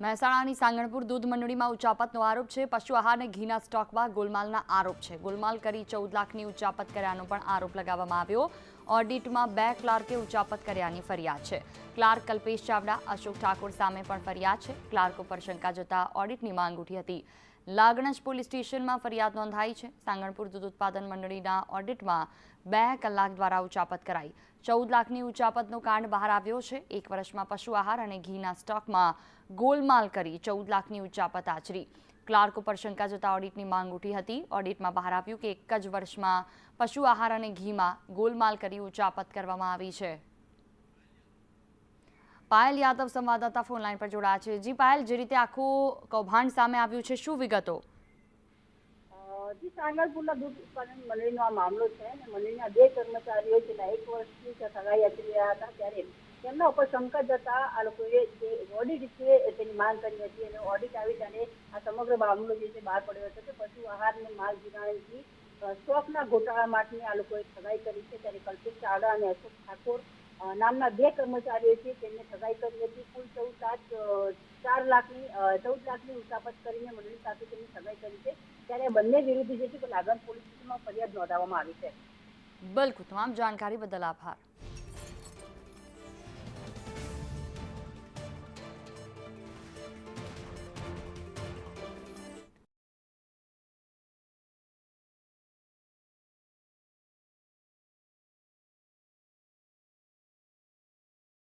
મહેસાણાની સાંગણપુર દૂધ મંડળીમાં ઉચાપતનો આરોપ છે. પશુ આહાર અને ઘીના સ્ટોકમાં ગોલમાલના આરોપ છે. ગોલમાલ કરી ચૌદ લાખની ઉચાપત કર્યાનો પણ આરોપ લગાવવામાં આવ્યો. ઓડિટમાં બે ક્લાર્કે ઉચાપત કર્યાની ફરિયાદ છે. ક્લાર્ક કલ્પેશ ચાવડા, અશોક ઠાકોર સામે પણ ફરિયાદ છે. ક્લાર્ક ઉપર શંકા જતા ઓડિટની માંગ ઉઠી હતી. લાગણજ પોલીસ સ્ટેશનમાં ફરિયાદ નોંધાઈ છે. સાંગણપુર દૂધ ઉત્પાદન મંડળીના ઓડિટમાં બે કલાક દ્વારા ઉચાપત કરાઈ. ચૌદ લાખની ઉચાપતનો કાંડ બહાર આવ્યો છે. એક વર્ષમાં પશુ આહાર અને ઘીના સ્ટોકમાં ગોલમાલ કરી ચૌદ લાખની ઉચાપત આચરી. ક્લાર્ક ઉપર શંકા જતા ઓડિટની માંગ ઉઠી હતી. ઓડિટમાં બહાર આવ્યું કે એક જ વર્ષમાં પશુ આહાર અને ઘીમાં ગોલમાલ કરી ઉચાપત કરવામાં આવી છે. પાયલ યાદવ સંવાદદાતા ફોન લાઈન પર જોડાયા છે. જી પાયલ, જે રીતે આખું કૌભાંડ સામે આવ્યું છે, શું વિગતો? જી, સાંગલપુરના દૂધ ઉત્પાદન મંડળીનો આ મામલો છે અને મંડળીના બે કર્મચારીઓ છેલ્લા એક વર્ષથી સગાઈ આપી રહ્યા હતા ત્યારે તેમના ઉપર શંકા જતા આ લોકોએ જે ઓડિટ છે તેની માંગ કરી હતી અને ઓડિટ આવી અને આ સમગ્ર મામલો જે છે બહાર પડ્યો હતો. કે પશુ આહાર અને માલ જીરાણીથી સ્ટોકના ગોટાળા માટે આ લોકોએ સગાઈ કરી છે. ત્યારે કલ્પિત ચાવડા અને અશોક ઠાકોર નામના બે કર્મચારીઓ છે, તેમને સગાઈ કરી હતી. કુલ ચૌદ સાત ચાર લાખની ચૌદ લાખની ઉચાપત કરીને મંડળી સાથે તેમની સગાઈ કરી છે. ત્યારે બંને વિરુદ્ધ જે છે તે લાગણ પોલીસ સ્ટેશનમાં ફરિયાદ નોંધાવવામાં આવી છે. બિલકુલ, તમામ જાણકારી બદલ આભાર.